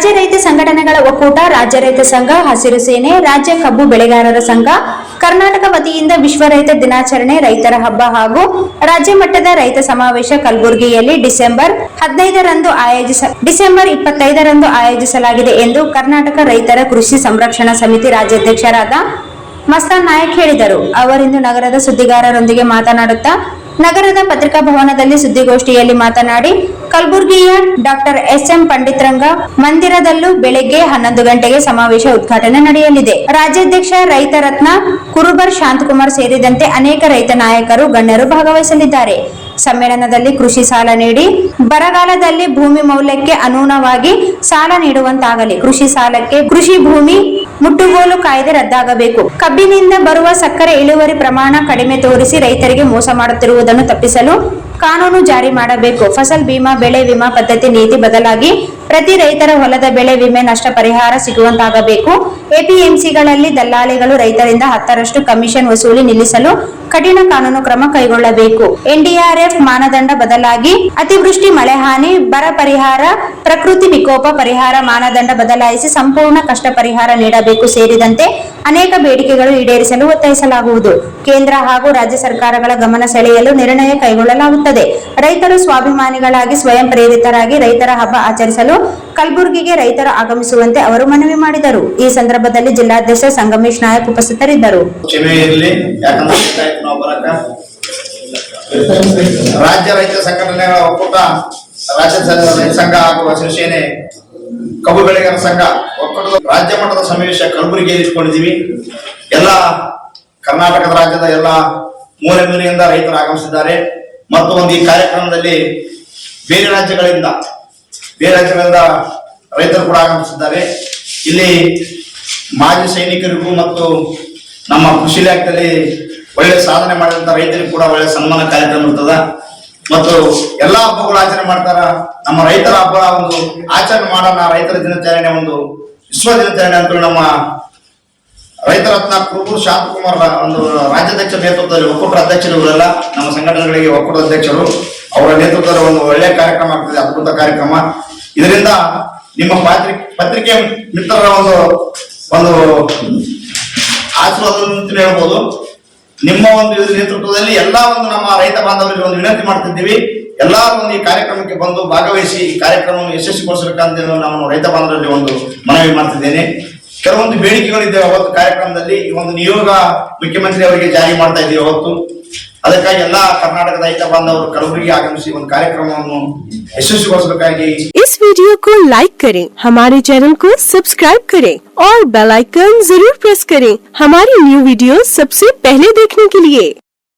ಸಂಘಟನೆಗಳ ಒಕ್ಕೂಟ, ರಾಜ್ಯ ರೈತ ಸಂಘ, ಹಸಿರು ಸೇನೆ, ರಾಜ್ಯ ಕಬ್ಬು ಬೆಳೆಗಾರರ ಸಂಘ, ಕರ್ನಾಟಕ ವತಿಯಿಂದ ವಿಶ್ವ ರೈತ ದಿನಾಚರಣೆ, ರೈತರ ಹಬ್ಬ ಹಾಗೂ ರಾಜ್ಯ ಮಟ್ಟದ ರೈತ ಸಮಾವೇಶ ಕಲಬುರಗಿಯಲ್ಲಿ ಡಿಸೆಂಬರ್ ಹದಿನೈದರಂದು ಆಯೋಜಿಸ, ಡಿಸೆಂಬರ್ ಇಪ್ಪತ್ತೈದರಂದು ಆಯೋಜಿಸಲಾಗಿದೆ ಎಂದು ಕರ್ನಾಟಕ ರೈತರ ಕೃಷಿ ಸಂರಕ್ಷಣಾ ಸಮಿತಿ ರಾಜ್ಯಾಧ್ಯಕ್ಷರಾದ ಮಸ್ತಾನ್ ನಾಯಕ್ ಹೇಳಿದರು. ಅವರಿಂದು ನಗರದ ಸುದ್ದಿಗಾರರೊಂದಿಗೆ ಮಾತನಾಡುತ್ತಾ ನಗರದ ಪತ್ರಿಕಾ ಭವನದಲ್ಲಿ ಸುದ್ದಿಗೋಷ್ಠಿಯಲ್ಲಿ ಮಾತನಾಡಿ, ಕಲಬುರಗಿಯ ಡಾಕ್ಟರ್ ಎಸ್ ಎಂ ಪಂಡಿತ್ರಂಗ ಮಂದಿರದಲ್ಲೂ ಬೆಳಗ್ಗೆ ಹನ್ನೊಂದು ಗಂಟೆಗೆ ಸಮಾವೇಶ ಉದ್ಘಾಟನೆ ನಡೆಯಲಿದೆ. ರಾಜ್ಯಾಧ್ಯಕ್ಷ ರೈತ ರತ್ನ ಕುರುಬರ್ ಶಾಂತಕುಮಾರ್ ಸೇರಿದಂತೆ ಅನೇಕ ರೈತ ನಾಯಕರು, ಗಣ್ಯರು ಭಾಗವಹಿಸಲಿದ್ದಾರೆ. ಸಮ್ಮೇಳನದಲ್ಲಿ ಕೃಷಿ ಸಾಲ ನೀಡಿ, ಬರಗಾಲದಲ್ಲಿ ಭೂಮಿ ಮೌಲ್ಯಕ್ಕೆ ಅನುಗುಣವಾಗಿ ಸಾಲ ನೀಡುವಂತಾಗಲಿ. ಕೃಷಿ ಸಾಲಕ್ಕೆ ಕೃಷಿ ಭೂಮಿ ಮುಟ್ಟುಗೋಲು ಕಾಯ್ದೆ ರದ್ದಾಗಬೇಕು. ಕಬ್ಬಿನಿಂದ ಬರುವ ಸಕ್ಕರೆ ಇಳುವರಿ ಪ್ರಮಾಣ ಕಡಿಮೆ ತೋರಿಸಿ ರೈತರಿಗೆ ಮೋಸ ಮಾಡುತ್ತಿರುವುದನ್ನು ತಪ್ಪಿಸಲು ಕಾನೂನು ಜಾರಿ ಮಾಡಬೇಕು. ಫಸಲ್ ಬಿಮಾ ಬೆಳೆ ವಿಮಾ ಪದ್ಧತಿ ನೀತಿ ಬದಲಾಗಿ ಪ್ರತಿ ರೈತರ ಹೊಲದ ಬೆಳೆ ವಿಮೆ ನಷ್ಟ ಪರಿಹಾರ ಸಿಗುವಂತಾಗಬೇಕು. ಎಪಿಎಂಸಿಗಳಲ್ಲಿ ದಲ್ಲಾಳಿಗಳು ರೈತರಿಂದ ಹತ್ತರಷ್ಟು ಕಮಿಷನ್ ವಸೂಲಿ ನಿಲ್ಲಿಸಲು ಕಠಿಣ ಕಾನೂನು ಕ್ರಮ ಕೈಗೊಳ್ಳಬೇಕು. ಎನ್ಡಿಆರ್ಎಫ್ ಮಾನದಂಡ ಬದಲಾಗಿ ಅತಿವೃಷ್ಟಿ, ಮಳೆ ಹಾನಿ, ಬರ ಪರಿಹಾರ, ಪ್ರಕೃತಿ ವಿಕೋಪ ಪರಿಹಾರ ಮಾನದಂಡ ಬದಲಾಯಿಸಿ ಸಂಪೂರ್ಣ ಕಷ್ಟ ಪರಿಹಾರ ನೀಡಬೇಕು. ಸೇರಿದಂತೆ ಅನೇಕ ಬೇಡಿಕೆಗಳು ಈಡೇರಿಸಲು ಒತ್ತಾಯಿಸಲಾಗುವುದು. ಕೇಂದ್ರ ಹಾಗೂ ರಾಜ್ಯ ಸರ್ಕಾರಗಳ ಗಮನ ಸೆಳೆಯಲು ನಿರ್ಣಯ ಕೈಗೊಳ್ಳಲಾಗುತ್ತದೆ. ರೈತರು ಸ್ವಾಭಿಮಾನಿಗಳಾಗಿ ಸ್ವಯಂ ಪ್ರೇರಿತರಾಗಿ ರೈತರ ಹಬ್ಬ ಆಚರಿಸಲು ಕಲಬುರಗಿಗೆ ರೈತರು ಆಗಮಿಸುವಂತೆ ಅವರು ಮನವಿ ಮಾಡಿದರು. ಈ ಸಂದರ್ಭದಲ್ಲಿ ಜಿಲ್ಲಾಧ್ಯಕ್ಷ ಸಂಗಮೇಶ್ ನಾಯಕ್ ಉಪಸ್ಥಿತರಿದ್ದರು. ರಾಜ್ಯ ರೈತ ಸಂಘಟನೆಗಳ ಒಕ್ಕೂಟ, ರಾಜ್ಯ ರೈತ ಸಂಘ ಹಾಗೂ ಶಿವಸೇನೆ ಸೇನೆ ಕಬ್ಬು ಬೆಳೆಗಾರ ಸಂಘ ಒಕ್ಕೂಟದ ರಾಜ್ಯ ಮಟ್ಟದ ಸಮಾವೇಶ ಕಲಬುರಗಿಯಲ್ಲಿ ಇಟ್ಕೊಂಡಿದ್ದೀವಿ. ಎಲ್ಲ ಕರ್ನಾಟಕದ ರಾಜ್ಯದ ಎಲ್ಲ ಮೂಲೆ ಮೂಲೆಯಿಂದ ರೈತರು ಆಗಮಿಸಿದ್ದಾರೆ. ಮತ್ತು ಒಂದು ಈ ಕಾರ್ಯಕ್ರಮದಲ್ಲಿ ಬೇರೆ ರಾಜ್ಯಗಳಿಂದ ಬೇರೆ ರಾಜ್ಯಗಳಿಂದ ರೈತರು ಕೂಡ ಆಗಮಿಸಿದ್ದಾರೆ. ಇಲ್ಲಿ ಮಾಜಿ ಸೈನಿಕರಿಗೂ ಮತ್ತು ನಮ್ಮ ಕೃಷಿ ಇಲಾಖೆಯಲ್ಲಿ ಒಳ್ಳೆ ಸಾಧನೆ ಮಾಡಿದಂತ ರೈತರಿಗೂ ಕೂಡ ಒಳ್ಳೆ ಸನ್ಮಾನ ಕಾರ್ಯಕ್ರಮ ಇರ್ತದ. ಮತ್ತು ಎಲ್ಲಾ ಹಬ್ಬಗಳು ಆಚರಣೆ ಮಾಡ್ತಾರ. ನಮ್ಮ ರೈತರ ಹಬ್ಬ ಒಂದು ಆಚರಣೆ ಮಾಡೋಣ, ರೈತರ ದಿನಾಚರಣೆ ಒಂದು ವಿಶ್ವ ದಿನಾಚರಣೆ ಅಂತ ನಮ್ಮ ರೈತ ರತ್ನ ಕುರುಬೂರು ಶಾಂತಕುಮಾರ್ ಒಂದು ರಾಜ್ಯಾಧ್ಯಕ್ಷ ನೇತೃತ್ವದಲ್ಲಿ ಒಕ್ಕೂಟ ಅಧ್ಯಕ್ಷರು ಇವರೆಲ್ಲ ನಮ್ಮ ಸಂಘಟನೆಗಳಿಗೆ ಒಕ್ಕೂಟ ಅಧ್ಯಕ್ಷರು. ಅವರ ನೇತೃತ್ವದಲ್ಲಿ ಒಂದು ಒಳ್ಳೆಯ ಕಾರ್ಯಕ್ರಮ ಆಗ್ತದೆ, ಅದ್ಭುತ ಕಾರ್ಯಕ್ರಮ. ಇದರಿಂದ ನಿಮ್ಮ ಪಾತ್ರಿ ಪತ್ರಿಕೆ ಮಿತ್ರರ ಒಂದು ಒಂದು ಆಶೀರ್ವಾದ ಹೇಳ್ಬೋದು. ನಿಮ್ಮ ಒಂದು ನೇತೃತ್ವದಲ್ಲಿ ಎಲ್ಲಾ ಒಂದು ನಮ್ಮ ರೈತ ಬಾಂಧವರಿಗೆ ಒಂದು ವಿನಂತಿ ಮಾಡ್ತಿದ್ದೀವಿ. ಎಲ್ಲರೂ ಒಂದು ಈ ಕಾರ್ಯಕ್ರಮಕ್ಕೆ ಬಂದು ಭಾಗವಹಿಸಿ ಈ ಕಾರ್ಯಕ್ರಮವನ್ನು ಯಶಸ್ವಿಗೊಳಿಸಬೇಕಂತ ನಾನು ರೈತ ಬಾಂಧವರಲ್ಲಿ ಒಂದು ಮನವಿ ಮಾಡ್ತಿದ್ದೇನೆ. ಕೆಲವೊಂದು ಬೇಡಿಕೆಗಳಿದ್ದಾವೆ ಅವತ್ತು ಕಾರ್ಯಕ್ರಮದಲ್ಲಿ ಈ ಒಂದು ನಿಯೋಗ ಮುಖ್ಯಮಂತ್ರಿ ಅವರಿಗೆ ಜಾರಿ ಮಾಡ್ತಾ ಇದ್ದೀವಿ ಅವತ್ತು ಅದಕ್ಕಾಗಿ ಎಲ್ಲಾ ಕರ್ನಾಟಕದ ರೈತ ಬಾಂಧವರು ಕಲಬುರಗಿ ಆಗಮಿಸಿ ಒಂದು ಕಾರ್ಯಕ್ರಮವನ್ನು ಯಶಸ್ವಿಗೊಳಿಸಬೇಕಾಗಿ इस वीडियो को लाइक करें हमारे चैनल को सब्सक्राइब करें और बेल आइकन जरूर प्रेस करें हमारी न्यू वीडियो सबसे पहले देखने के लिए